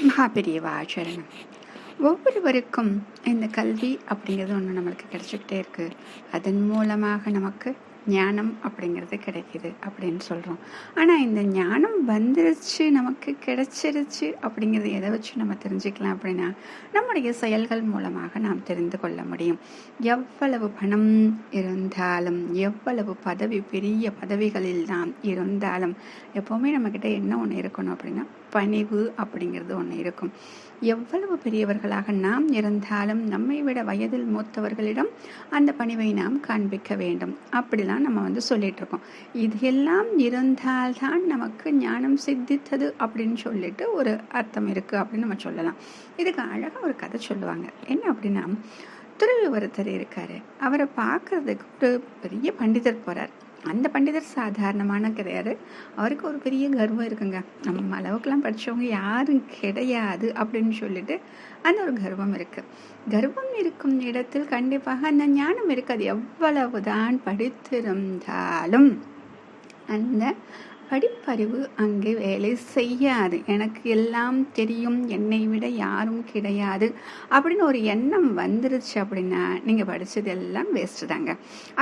மகாபெரியவா ஆச்சரணம் ஒவ்வொருவருக்கும் இந்த கல்வி அப்படிங்கிறது ஒன்று நம்மளுக்கு கிடச்சிக்கிட்டே இருக்குது அதன் மூலமாக நமக்கு ஞானம் அப்படிங்கிறது கிடைக்கிது அப்படின்னு சொல்கிறோம் ஆனால் இந்த ஞானம் வந்துருச்சு நமக்கு கிடைச்சிருச்சு அப்படிங்கிறது எதை வச்சு நம்ம தெரிஞ்சுக்கலாம் அப்படின்னா நம்முடைய செயல்கள் மூலமாக நாம் தெரிந்து கொள்ள முடியும். எவ்வளவு பணம் இருந்தாலும் எவ்வளவு பதவி பெரிய பதவிகளில் நாம் இருந்தாலும் எப்போவுமே நம்மக்கிட்ட என்ன ஒன்று இருக்கணும் அப்படின்னா பணிவு அப்படிங்கிறது ஒன்று இருக்கும். எவ்வளவு பெரியவர்களாக நாம் இருந்தாலும் நம்மை விட வயதில் மூத்தவர்களிடம் அந்த பணிவை நாம் காண்பிக்க வேண்டும். அப்படிலாம் நம்ம வந்து சொல்லிட்டு இருக்கோம் இது எல்லாம் இருந்தால்தான் நமக்கு ஞானம் சித்தித்தது அப்படின்னு சொல்லிட்டு ஒரு அர்த்தம் இருக்கு அப்படின்னு நம்ம சொல்லலாம். இதுக்கு அழகாக ஒரு கதை சொல்லுவாங்க. என்ன அப்படின்னா துறவி ஒருத்தர் இருக்காரு. அவரை பார்க்கறதுக்கு ஒரு பெரிய பண்டிதர் போறார். அந்த பண்டிதர் சாதாரணமான கிடையாது. அவருக்கு ஒரு பெரிய கர்வம் இருக்குங்க. நம்ம அளவுக்குலாம் படித்தவங்க யாரும் கிடையாது அப்படின்னு சொல்லிட்டு அந்த ஒரு கர்வம் இருக்குது கர்வம் இருக்கும் இடத்தில் கண்டிப்பாக அந்த ஞானம் இருக்காது. எவ்வளவுதான் படித்திருந்தாலும் அந்த படிப்பறிவு அங்கே வேலை செய்யாது. எனக்கு எல்லாம் தெரியும் என்னை விட யாரும் கிடையாது அப்படின்னு ஒரு எண்ணம் வந்துருச்சு அப்படின்னா நீங்கள் படித்தது எல்லாம் வேஸ்ட்டு தாங்க.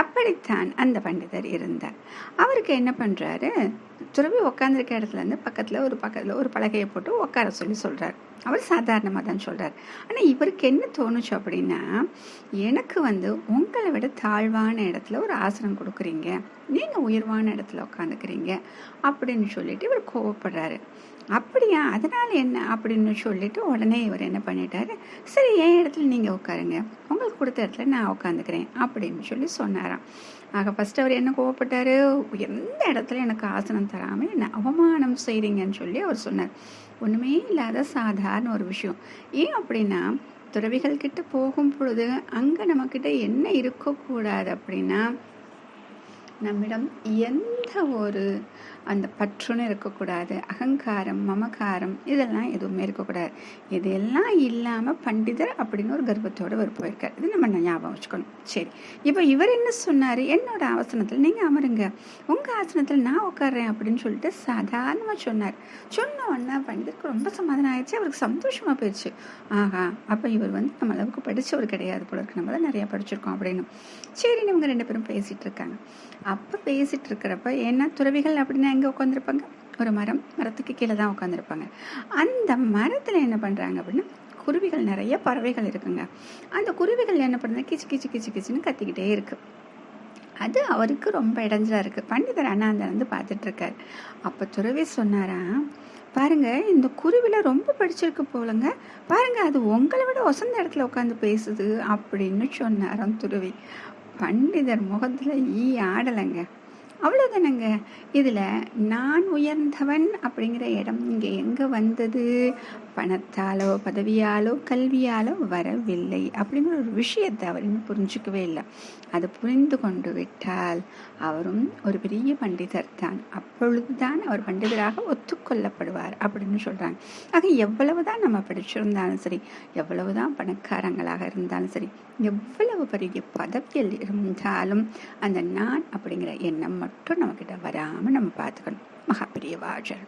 அப்படித்தான் அந்த பண்டிதர் இருந்தார். அவருக்கு என்ன பண்ணுறாரு துறவி உட்காந்துருக்க இடத்துல இருந்து பக்கத்தில் ஒரு பக்கத்தில் ஒரு பலகையை போட்டு உட்கார சொல்லி சொல்கிறார் அவர் சாதாரணமாக தான் சொல்கிறார் ஆனால் இவருக்கு என்ன தோணுச்சு அப்படின்னா எனக்கு வந்து உங்களை விட தாழ்வான இடத்துல ஒரு ஆசனம் கொடுக்குறீங்க. நீங்கள் உயர்வான இடத்துல உட்காந்துக்கிறீங்க அப்படின்னு சொல்லிட்டு இவர் கோவப்படுறாரு. அப்படியா? அதனால என்ன? அப்படின்னு சொல்லிட்டு உடனே இவர் என்ன பண்ணிட்டாரு? சரி என் இடத்துல நீங்கள் உட்காருங்க. உங்களுக்கு கொடுத்த இடத்துல நான் உட்காந்துக்கிறேன் அப்படின்னு சொல்லி சொன்னாராம். ஆக ஃபர்ஸ்ட் அவர் என்ன கோவப்பட்டாரு? எந்த இடத்துல எனக்கு ஆசனம் தராமல் என்ன அவமானம் செய்கிறீங்கன்னு சொல்லி அவர் சொன்னார். ஒன்றுமே இல்லாத சாதாரண ஒரு விஷயம். ஏன் அப்படின்னா துறவிகள் கிட்ட போகும் பொழுது அங்கே நம்மக்கிட்ட என்ன இருக்கக்கூடாது அப்படின்னா நம்மிடம் எந்த ஒரு அந்த பற்றுன்னு இருக்கக்கூடாது அகங்காரம் மமகாரம் இதெல்லாம் எதுவுமே இருக்கக்கூடாது. இதெல்லாம் இல்லாமல் பண்டிதர் அப்படின்னு ஒரு கர்ப்பத்தோடு ஒரு போயிருக்கார் இது நம்ம ஞாபகம் வச்சுக்கணும். சரி இப்போ இவர் என்ன சொன்னார்? என்னோட ஆசனத்தில் நீங்கள் அமருங்க. உங்கள் ஆசனத்தில் நான் உட்காடுறேன் அப்படின்னு சொல்லிட்டு சாதாரணமாக சொன்னார். சொன்ன உடனே பண்டிதருக்கு ரொம்ப சமாதானம் ஆயிடுச்சு அவருக்கு சந்தோஷமாக போயிடுச்சு. ஆஹா அப்போ இவர் வந்து நம்ம அளவுக்கு படித்தவர் கிடையாது போல இருக்கு. நம்ம தான் நிறையா படிச்சிருக்கோம் அப்படின்னு. சரி இவங்க ரெண்டு பேரும் பேசிகிட்டு இருக்காங்க. அப்போ பேசிகிட்டு இருக்கிறப்ப ஏன்னா துறவிகள் அப்படின்னா எங்கே உட்காந்துருப்பாங்க ஒரு மரம். மரத்துக்கு கீழே தான் உட்காந்துருப்பாங்க அந்த மரத்தில் என்ன பண்ணுறாங்க அப்படின்னா குருவிகள் நிறைய பறவைகள் இருக்குங்க. அந்த குருவிகள் என்ன பண்ணுறது கிச்சு கிச்சு கிச்சு கிச்சுன்னு கத்திக்கிட்டே இருக்குது அது அவருக்கு ரொம்ப இடைஞ்சலாக இருக்குது பண்டிதர் அண்ணாந்தர் வந்து பார்த்துட்ருக்கார். அப்போ துறவி சொன்னாரா பாருங்க இந்த குருவில ரொம்ப படிச்சிருக்கு போலங்க. பாருங்க அது உங்களை விட ஒசந்த இடத்துல உட்காந்து பேசுது அப்படின்னு சொன்னாராம் துருவி பண்டிதர் முகத்தில் ஈ ஆடலைங்க. அவ்வளோதானங்க இதில் நான் உயர்ந்தவன் அப்படிங்கிற இடம் இங்கே எங்கே வந்தது? பணத்தாலோ பதவியாலோ கல்வியாலோ வரவில்லை அப்படிங்கிற ஒரு விஷயத்தை அவர் இன்னும் புரிஞ்சுக்கவே இல்லை. அது புரிந்து கொண்டு விட்டால் அவரும் ஒரு பெரிய பண்டிதர் தான். அப்பொழுதுதான் அவர் பண்டிதராக ஒத்துக்கொள்ளப்படுவார் அப்படின்னு சொல்கிறாங்க ஆக எவ்வளவுதான் நம்ம படிச்சிருந்தாலும் சரி எவ்வளவுதான் பணக்காரங்களாக இருந்தாலும் சரி எவ்வளவு பெரிய பதவியில் இருந்தாலும் அந்த நான் அப்படிங்கிற எண்ணம் மட்டும் நம்மக்கிட்ட வராமல் நம்ம பார்த்துக்கணும் மகாபெரிய வாஜர்